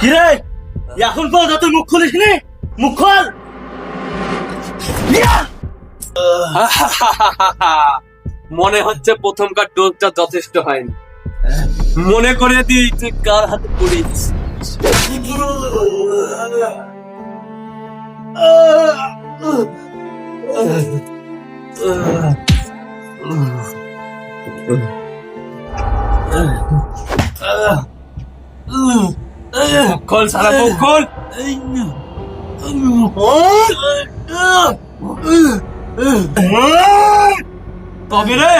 কিরে? এখন পর্যন্ত তুই মুখ খুলিস নি? মুখ খোল। মনে হচ্ছে প্রথমকার ডোজটা যথেষ্ট হয়নি। মনে করে দিই তুই কার হাতে পড়িস খোল, সারা খোল। তবে রে,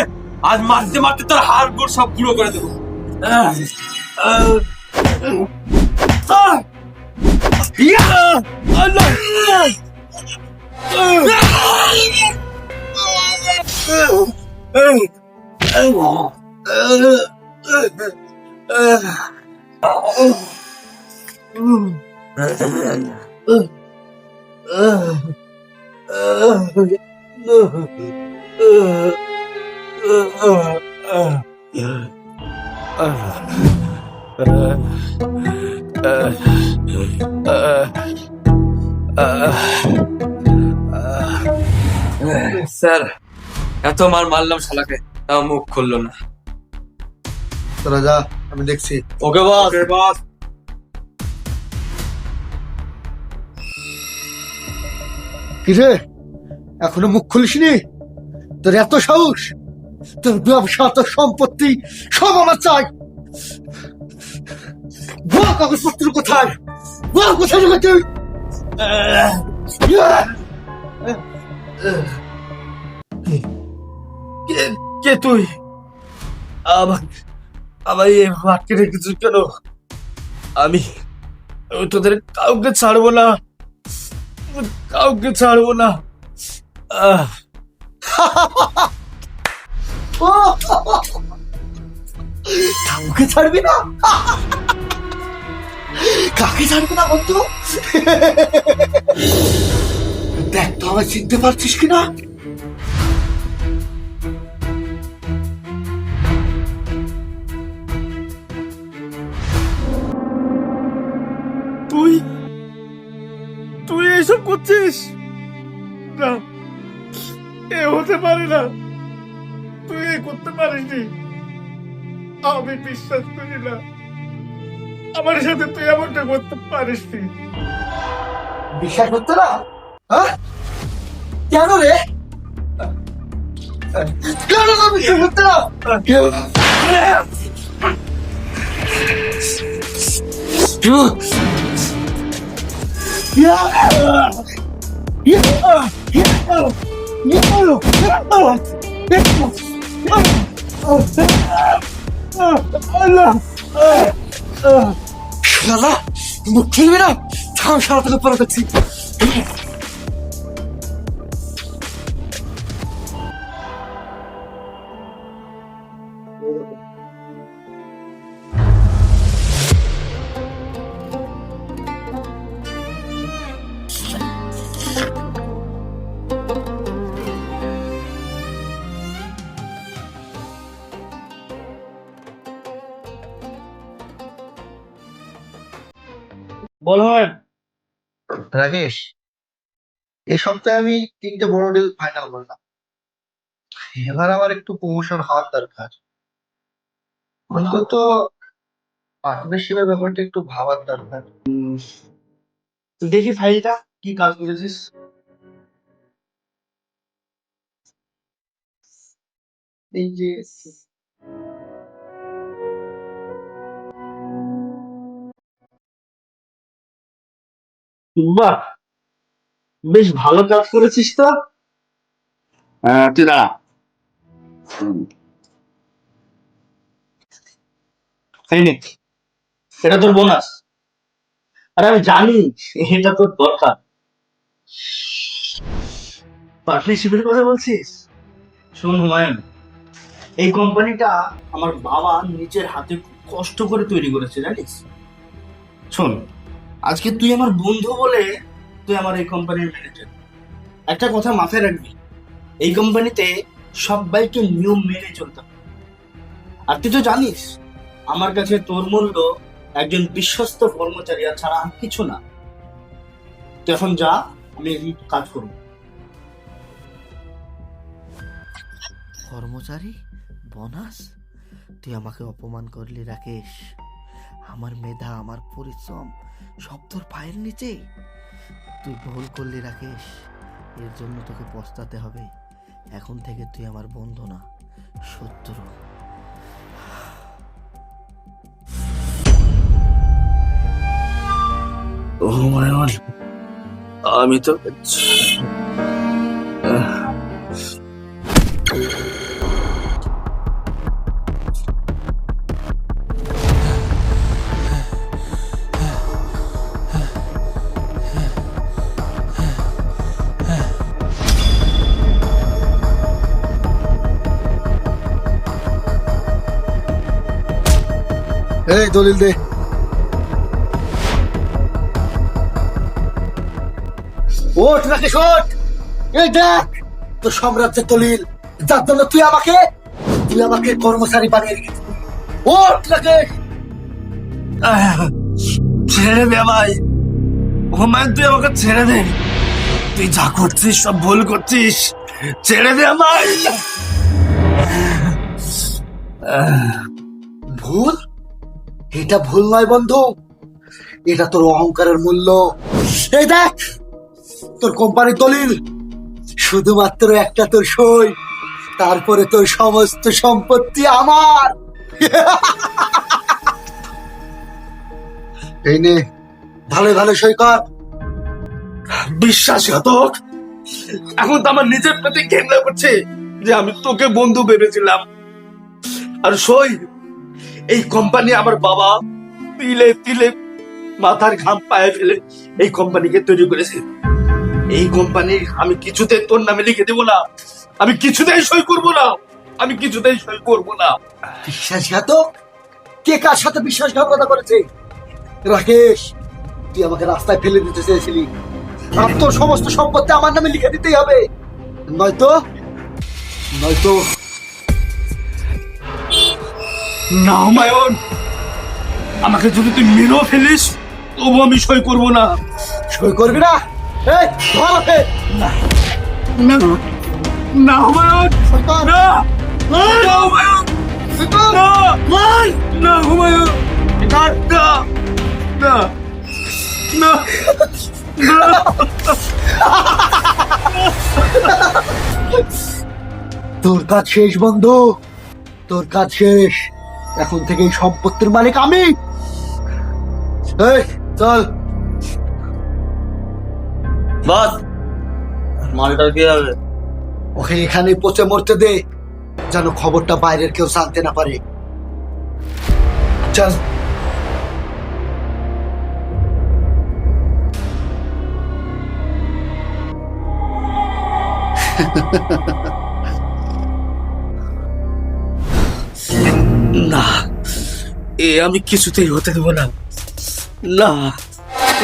আজ মারতে মারতে তোর হাড় গোড় সব গুঁড়ো করে দেবো। স্যার এত মার মারলাম শালাকে তাও মুখ খুললো না। তোরা যা আমি দেখছি। ওকে বস। বস। কিরে? এখনও মুখ খুলিসনি? তোর এত সাহস? তোর ব্যবসা, তোর সম্পত্তি, সব আমার চাই। বল কাগজপত্র কোথায়? বল কোথায় রেখে তুই? কে- তুই? আমার আমার এই কেন? আমি তোদের কাউকে ছাড়বো না। কাউকে ছাড়বো না। কাউকে ছাড়বি না? কাকে ছাড়বি না বন্ধু? দেখ, তো আমায় চিনতে পারছিস কিনা? করছিস না, এ হতে পারে না। তুই এ করতে পারিসনি আমি বিশ্বাস করি না। আমার সাথে তুই এমনটা করতে পারিসনি বিশ্বাস করতে না? হ্যাঁ? কেন রে? কেন না? শালা মুখ খেলবি না? থাম সারা থেকে পরে বল রাকেশ এই সপ্তাহে আমি তিনটে বড় ডিল ফাইনাল করলাম। এবার আমার একটু প্রমোশন হওয়ার দরকার। অন্তত পার্টনারশিপের ব্যাপারটা একটু ভাবার দরকার। দেখি ফাইলটা কি কাজ করেছিস? এই যে বাহ! বেশ ভালো কাজ করেছিস তো। তুই দাঁড়া। এটা তোর বোনাস। আরে আমি জানি এটা তোর দরকার। পার্টনারশিপের কথা বলছিস? শোন হুমায়ুন এই কোম্পানিটা আমার বাবা নিজের হাতে খুব কষ্ট করে তৈরি করেছে জানিস? শোন আজকে তুই আমার বন্ধু বলে তুই আমার এই কোম্পানির ম্যানেজার একটা কথা মাথায় রাখবি, এই কোম্পানিতে সবাইকে নিয়ম মেনে চলতে হবে। আর তুই তো জানিস, আমার কাছে তোর মূল্য একজন বিশ্বস্ত কর্মচারী ছাড়া আর কিছু না। তুই এখন যা, আমি কাজ করব। কর্মচারী? বোনাস? তুই আমাকে অপমান করলি, রাকেশ। আমার মেধা, আমার পরিশ্রম, সব তোর পায়ের নিচে। তুই ভুল করলি রাকেশ, এর জন্য তোকে পস্তাতে হবে। এখন থেকে তুই আমার বন্ধু না, শত্রু। ও মায়ন আমি তো এই দলিল দে ওঠ। এই দেখ, তোর সাম্রাজ্যের দলিল। যার জন্য তুই আমাকে তুই আমাকে কর্মচারী বানিয়ে রেখেছিস। ওঠ ছেড়ে দে ভাই তুই আমাকে ছেড়ে দে। তুই যা করছিস, সব ভুল করছিস। ছেড়ে দে আমায়। ভুল? এটা ভুল নয়, বন্ধু। এটা তোর অহংকারের মূল্য। এই দেখ, তোর কোম্পানির দলিল। শুধুমাত্র একটা তোর সই, তারপরে তোর সমস্ত সম্পত্তি আমার। এই নে, ভালো ভালো সই কর। বিশ্বাসঘাতক এখন তো আমার নিজের প্রতি ঘেন্না করছে যে আমি তোকে বন্ধু ভেবেছিলাম। আর সই এই কোম্পানি আমার বাবা তিলে তিলে মাথার ঘাম পায়ে ফেলে এই কোম্পানিকে তৈরি করেছে। এই কোম্পানি আমি কিছুতে তোর নামে লিখে দেবো না। আমি কিছুতেই সই করব না। আমি কিছুতেই সই করব না। বিশ্বাসঘাতক? কে কার সাথে বিশ্বাসঘাতকতা করেছে? রাকেশ, তুই আমাকে রাস্তায় ফেলে দিতে চেয়েছিলি। আর তোর সমস্ত সম্পত্তি আমার নামে লিখে দিতেই হবে। নয়তো নয়তো না হুমায়ুন। আমাকে যদি তুই মেরেও ফেলিস তবু আমি সই করব না। সই করবি না? এই ধর ওকে। না না হুমায়ুন। না না হুমায়ুন। না। না হুমায়ুন। না না না না না। তোর কাজ শেষ বন্ধু। তোর কাজ শেষ। এখন থেকে এই সম্পত্তির মালিক আমি। চল। বস মালটা কি হবে। ওকে এখানে পচে মরতে দে যেন খবরটা বাইরের কেউ জানতে না পারে। চল। না এ আমি কিছুতেই হতে দেবো না না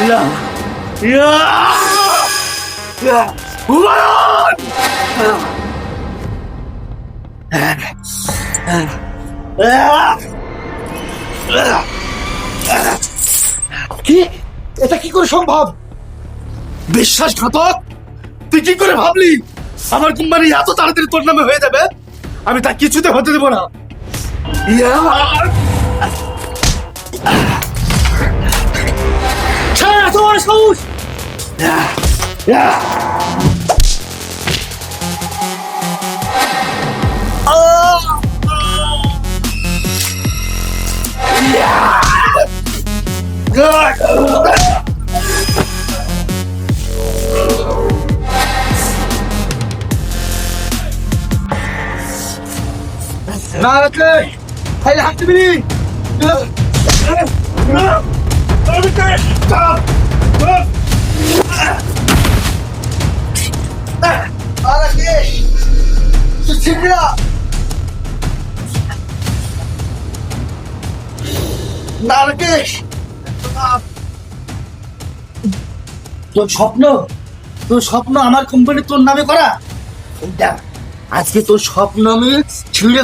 না ইয়া! ইয়া! হুমায়ুন! কি এটা কি করে সম্ভব বিশ্বাসঘাতক তুই কি করে ভাবলি আমার কোম্পানি এত তাড়াতাড়ি তোর নামে হয়ে যাবে আমি তা কিছুতে হতে দেবো না ইয়া! ছেড়ে এত বড় সাহস ইয়া! না রাখলে তাইলে হাঁটতে বিলি ছিড়বি না না রাকেশ তোর স্বপ্ন? তোর স্বপ্ন আমার কোম্পানি তোর নামে করা? আজকে তোর স্বপ্ন আমি ছিঁড়ে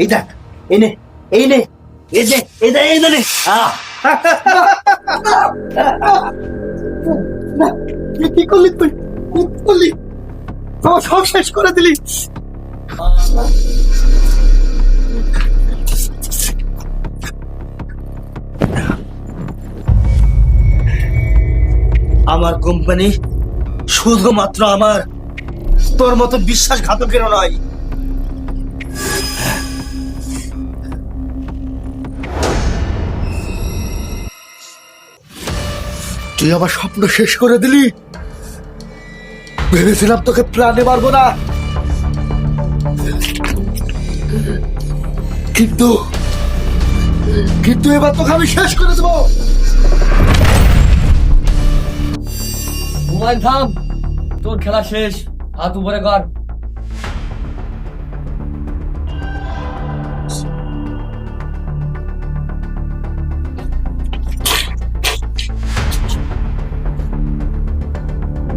এই দেখ, এই নে এই নে, এই যে এই দে এই দে নে কি করলি তুই? কি করলি? আমার সব শেষ করে দিলি। আমার কোম্পানি শুধুমাত্র আমার তোর মতো বিশ্বাসঘাতকেরও নয়। তুই আমার স্বপ্ন শেষ করে দিলি? ভেবেছিলাম তোকে প্রাণে মারবো না। কিন্তু কিন্তু এবার তোকে আমি শেষ করে দেবো। মোবাইল থাম তোর খেলা শেষ। হাত উপরে কর।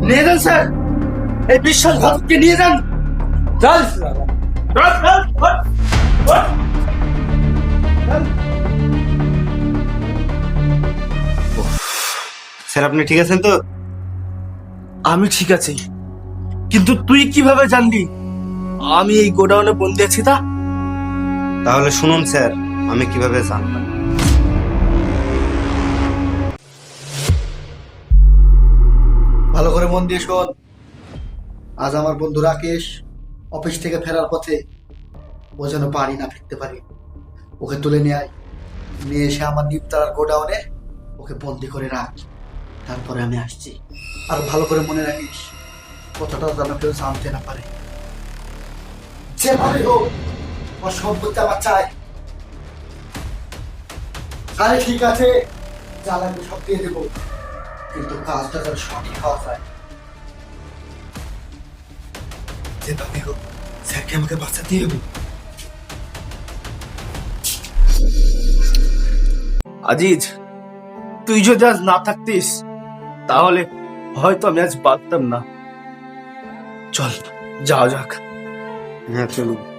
নিয়ে যান স্যার। এই বিশ্বাসঘাতককে নিয়ে যান। চল। স্যার আপনি ঠিক আছেন তো? আমি ঠিক আছি। কিন্তু তুই কীভাবে জানলি? আমি এই গোডাউনে বন্দি আছি তা? তাহলে শুনুন স্যার আমি কীভাবে জানলাম? ভালো করে মন দিয়ে শোন। আজ আমার বন্ধু রাকেশ অফিস থেকে ফেরার পথে ও যেন বাড়ি না ফিরতে পারে। ওকে তুলে নিয়ে আয়। নিয়ে এসে আমার নিপতার গোডাউনে ওকে বন্দি করে রাখ। তারপরে আমি আসছি। আর ভালো করে মনে রাখিস কথাটা যেন কেউ জানতে না পারে। যেভাবে হোক সম্পত্তি আমার চাই। ঠিক আছে সব দিয়ে দেবো। কিন্তু কাজটা যেন সঠিক হওয়া যেভাবে হোক, স্যারকে আমাকে আজিজ, তুই যদি আজ না থাকতিস, তাহলে হয়তো আমি আজ বাঁচতাম না। চল যাওয়া যাক। হ্যাঁ চলুন।